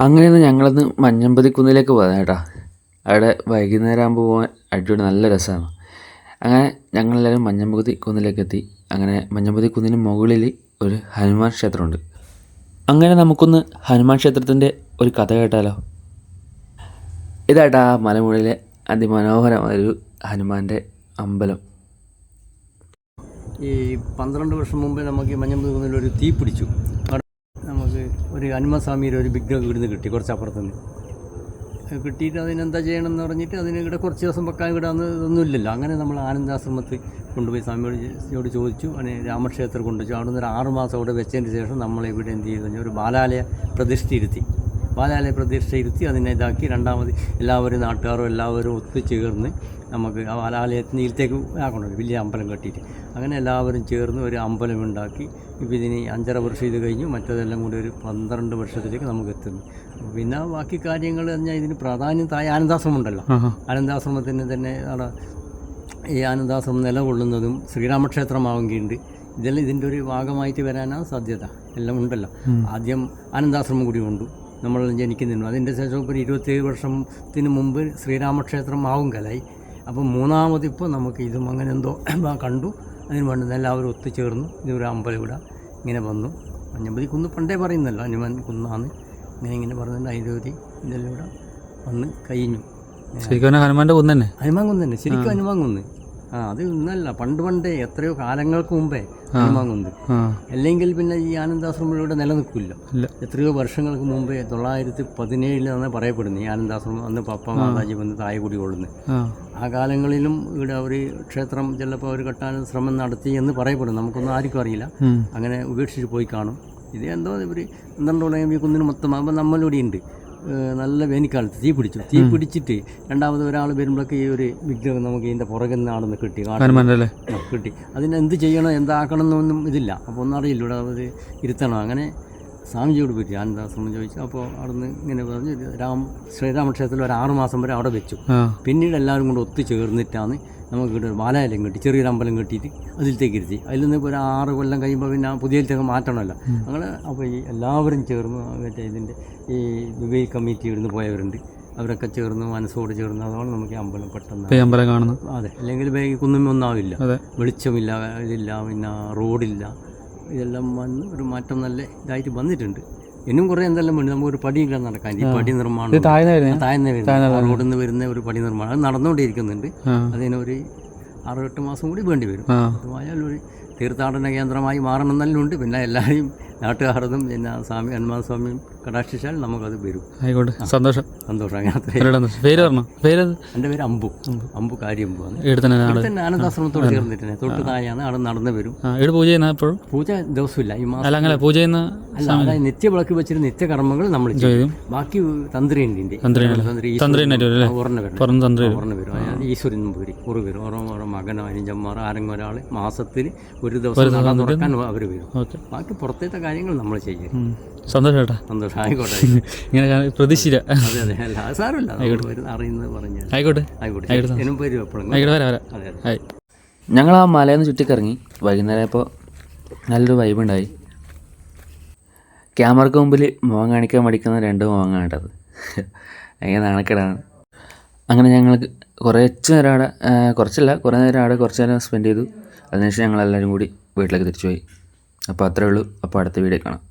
അങ്ങനെയാണ് ഞങ്ങളന്ന് മഞ്ഞമ്പതി കുന്നിലേക്ക് കേട്ടോ. അവിടെ വൈകുന്നേരം ആകുമ്പോൾ പോകാൻ അടിപൊളി നല്ല രസമാണ് അങ്ങനെ ഞങ്ങളെല്ലാവരും മഞ്ഞമ്പതി കുന്നിലേക്ക് എത്തി അങ്ങനെ മഞ്ഞമ്പതി കുന്നിന് മുകളിൽ ഒരു ഹനുമാൻ ക്ഷേത്രമുണ്ട്. അങ്ങനെ നമുക്കൊന്ന് ഹനുമാൻ ക്ഷേത്രത്തിന്റെ ഒരു കഥ കേട്ടാലോ? ഇതാട്ടാ മലമുകളിലെ അതിമനോഹരമായ ഒരു ഹനുമാന്റെ അമ്പലം. ഈ പന്ത്രണ്ട് വർഷം മുമ്പ് നമുക്ക് ഈ മഞ്ഞമ്പതി കുന്നിൽ ഒരു തീ പിടിച്ചു. ഒരു ഹനുമസ്വാമിയുടെ ഒരു വിഗ്രഹം ഇവിടുന്ന് കിട്ടി കുറച്ച് അപ്പുറത്തുനിന്ന് കിട്ടിയിട്ട് അതിനെന്താ ചെയ്യണമെന്ന് പറഞ്ഞിട്ട് അതിന് ഇവിടെ കുറച്ച് ദിവസം വെക്കാൻ ഇടാന്ന് ഇതൊന്നുമില്ലല്ലോ. അങ്ങനെ നമ്മൾ ആനന്ദാശ്രമത്തിൽ കൊണ്ടുപോയി സ്വാമിയോട് ചോദിച്ചു. അങ്ങനെ രാമക്ഷേത്രം കൊണ്ടുവച്ചു അവിടെ നിന്ന് ഒരു ആറ് മാസം അവിടെ വെച്ചതിന് ശേഷം നമ്മൾ ഇവിടെ എന്ത് ചെയ്തു? കഴിഞ്ഞാൽ ഒരു ബാലാലയ പ്രതിഷ്ഠയിരുത്തി ബാലാലയ പ്രതിഷ്ഠയിരുത്തി അതിനെ ഇതാക്കി രണ്ടാമത് എല്ലാവരും നാട്ടുകാരും എല്ലാവരും ഒത്തുചേർന്ന് നമുക്ക് ആ ബാലാലയത്തിന് ഇരുത്തേക്ക് ആക്കണമല്ലോ വലിയ അമ്പലം കെട്ടിയിട്ട്. അങ്ങനെ എല്ലാവരും ചേർന്ന് ഒരു അമ്പലം ഉണ്ടാക്കി. ഇപ്പോൾ ഇതിന് അഞ്ചര വർഷം ഇത് കഴിഞ്ഞു മറ്റേതെല്ലാം കൂടി ഒരു പന്ത്രണ്ട് വർഷത്തിലേക്ക് നമുക്ക് എത്തുന്നു. പിന്നെ ബാക്കി കാര്യങ്ങൾ പറഞ്ഞാൽ ഇതിന് പ്രാധാന്യം തായ ആനന്ദാശ്രമം ഉണ്ടല്ലോ ആനന്ദാശ്രമത്തിന് തന്നെ അവിടെ ഈ ആനന്ദാശ്രമം നിലകൊള്ളുന്നതും ശ്രീരാമക്ഷേത്രമാവുകയുണ്ട്. ഇതെല്ലാം ഇതിന്റെ ഒരു ഭാഗമായിട്ട് വരാനാണ് സാധ്യത. എല്ലാം ഉണ്ടല്ലോ. ആദ്യം ആനന്ദാശ്രമം കൂടി ഉണ്ട് നമ്മൾ ജനിക്കുന്നുണ്ട് അതിന്റെ ശേഷം ഇപ്പോൾ ഒരു ഇരുപത്തേഴ് വർഷത്തിന് മുമ്പ് ശ്രീരാമക്ഷേത്രം ആവും കലായി. അപ്പം മൂന്നാമത് ഇപ്പോൾ നമുക്ക് ഇതും അങ്ങനെ എന്തോ കണ്ടു. അതിന് വേണ്ടുന്ന എല്ലാവരും ഒത്തുചേർന്നു. ഇതൊരു അമ്പലം ഇവിടെ ഇങ്ങനെ വന്നു. അഞ്ഞമ്പതി കുന്ന് പണ്ടേ പറയുന്നല്ലോ. അഞ്ഞമൻ കുന്നാണ് ഇങ്ങനെ ഇങ്ങനെ പറഞ്ഞിട്ട് അതിന്റെ ഒരു ഇതെല്ലാം ഇവിടെ വന്ന് കഴിഞ്ഞു. ശരിക്കും ഹനുമാന്റെ കുന്ന് തന്നെ? ഹനുമാൻ കുന്ന് തന്നെ. ശരിക്കും ഹനുമാൻ കുന്ന്. അത് ഇന്നല്ല. പണ്ട് പണ്ടേ എത്രയോ കാലങ്ങൾക്ക് മുമ്പേ ഹനുമാൻ അല്ലെങ്കിൽ പിന്നെ ഈ ആനന്ദാശ്രമം ഇവിടെ നിലനിൽക്കില്ല എത്രയോ വർഷങ്ങൾക്ക് മുമ്പേ തൊള്ളായിരത്തി പതിനേഴിലാണ് പറയപ്പെടുന്നു ഈ ആനന്ദാശ്രമം അന്ന് പപ്പ മാതാജി വന്ന് തായകുടി കൊള്ളുന്നത്. ആ. കാലങ്ങളിലും ഇവിടെ അവർ ക്ഷേത്രം ചിലപ്പോൾ അവർ കെട്ടാൻ ശ്രമം നടത്തി എന്ന് പറയപ്പെടുന്നു. നമുക്കൊന്നും ആർക്കും അറിയില്ല. അങ്ങനെ ഉപേക്ഷിച്ച് പോയി കാണും. ഇത് എന്തോ ഇവർ പന്ത്രണ്ടോളം ഈ കുന്നിന് മൊത്തം. ആകുമ്പോൾ നമ്മളിവിടെ ഉണ്ട്. നല്ല വേനൽക്കാലത്ത് തീ പിടിച്ചു. തീ പിടിച്ചിട്ട് രണ്ടാമത് ഒരാൾ വരുമ്പോഴൊക്കെ ഈ ഒരു വിഗ്രഹം നമുക്ക് ഇതിന്റെ പുറകിൽ നിന്നാണെന്ന് കിട്ടി കിട്ടി. അതിന് എന്ത് ചെയ്യണം എന്താക്കണം എന്നൊന്നും ഇതില്ല. അപ്പോൾ ഒന്നും അറിയില്ല ഇവിടെ അത് ഇരുത്തണം. അങ്ങനെ സ്വാമിജിയോട് പോയി ആനന്ദാശ്രമം ചോദിച്ചു. അപ്പോൾ അവിടുന്ന് ഇങ്ങനെ പറഞ്ഞു രാം ശ്രീരാമക്ഷേത്രത്തിൽ ഒരു ആറ് മാസം വരെ അവിടെ വെച്ചു. പിന്നീട് എല്ലാവരും കൂടെ ഒത്തുചേർന്നിട്ടാണ് നമുക്ക് കിട്ടും. ഒരു കിട്ടി ചെറിയൊരു അമ്പലം കെട്ടിയിട്ട് അതിലത്തേക്ക് ഇരുത്തി. അതിൽ നിന്ന് ഇപ്പോൾ ഒരു ആറ് കൊല്ലം കഴിയുമ്പോൾ പിന്നെ പുതിയത്തേക്ക് മാറ്റണമല്ലോ. അങ്ങനെ അപ്പോൾ ഈ എല്ലാവരും ചേർന്ന് മറ്റേ ഇതിന്റെ ഈ ദുബൈ കമ്മിറ്റി ഇവിടുന്ന് പോയവരുണ്ട്. അവരൊക്കെ ചേർന്ന് മനസ്സോട് ചേർന്ന് അതുകൊണ്ട് നമുക്ക് ഈ അമ്പലം പെട്ടെന്ന് അമ്പലം കാണുന്നു അതെ. അല്ലെങ്കിൽ ബാഗ് കുന്നും ഒന്നാവില്ല. വെളിച്ചമില്ല ഇതില്ല പിന്നെ റോഡില്ല. ഇതെല്ലാം വന്ന് ഒരു മാറ്റം നല്ല ഇതായിട്ട് വന്നിട്ടുണ്ട്. ഇനിയും കുറേ എന്തെല്ലാം വേണ്ടി നമുക്ക് ഒരു പടിയില്ല നടക്കാൻ ഈ പടി നിർമ്മാണം. താഴ്ന്ന വരുന്ന റോഡിൽ നിന്ന് വരുന്ന ഒരു പടി നിർമ്മാണം. അത് നടന്നുകൊണ്ടിരിക്കുന്നുണ്ട്. അതിനൊരു ആറ് എട്ട് മാസം കൂടി വേണ്ടി വരും. അതുമായാലും അതുമായാൽ ഒരു തീർത്ഥാടന കേന്ദ്രമായി മാറണം ഉണ്ട് പിന്നെ എല്ലാവരെയും നാട്ടുകാരതും പിന്നെ സ്വാമി ഹനുമാൻ സ്വാമിയും കടാക്ഷിച്ചാൽ നമുക്കത് വരും. ആയിക്കോട്ടെ. സന്തോഷം. സന്തോഷം. അങ്ങനെ പേര് പറഞ്ഞു? പേര് എന്റെ പേര് അമ്പു. അമ്പു. കാര്യമ്പു ആണ് ആനന്ദാശ്രമത്തോട് ചേർന്നിട്ടുണ്ട് തൊട്ട് താഴെയാണ് അവിടെ നടന്നു വരും. ഇവിടെ പൂജ ചെയ്യുന്ന എപ്പോഴും? പൂജ ദിവസമില്ല ഈ മാസം. അല്ല അങ്ങനെ പൂജ ചെയ്യുന്ന അല്ല അതായത് നിത്യവിളക്ക് വെച്ചിട്ട് നിത്യകർമ്മങ്ങൾ നമ്മൾ ചെയ്യും. ബാക്കി തന്ത്രി ഉണ്ട്. തന്ത്രി വരും തന്ത്രി അതായത് ഈശ്വരൻ പോരി ഉറു വരും. ഓരോ ഓരോ മകനോ അനിഞ്ചന്മാർ ആരെങ്കിലും ഒരാൾ മാസത്തിൽ ഒരു ദിവസം നട തുറക്കാൻ അവർ വരും. ബാക്കി പുറത്തേത്തെ കാര്യങ്ങൾ നമ്മൾ ചെയ്യും. സന്തോഷം സന്തോഷം. ആയിക്കോട്ടെ ഇങ്ങനെ പ്രതീക്ഷിച്ചില്ലേ. അതെ അതെ അല്ല സാരമില്ല. അറിയുന്നത് പറഞ്ഞാൽ ആയിക്കോട്ടെ. ആയിക്കോട്ടെ എന്നും വരും എപ്പോഴും. ആയിക്കോട്ടെ വരാം വരാം. അതെ അതെ. ആയി ഞങ്ങൾ ആ മലയിൽ നിന്ന് ചുറ്റിക്കറങ്ങി വൈകുന്നേരം ഇപ്പോൾ നല്ലൊരു വൈബുണ്ടായി ക്യാമറക്ക് മുമ്പിൽ മുഖം കാണിക്കാൻ മടിക്കുന്ന രണ്ട് മുഖം കേട്ടത്. ഭയങ്കര നാണക്കേടാണ്. അങ്ങനെ ഞങ്ങൾ കുറച്ച് നേരം അവിടെ കുറച്ചല്ല കുറേ നേരം അവിടെ കുറച്ച് നേരം സ്പെൻഡ് ചെയ്തു. അതിനുശേഷം ഞങ്ങളെല്ലാവരും കൂടി വീട്ടിലേക്ക് തിരിച്ചു പോയി അപ്പോൾ അത്രേ ഉള്ളൂ. അപ്പോൾ അടുത്ത വീഡിയോ കാണാം.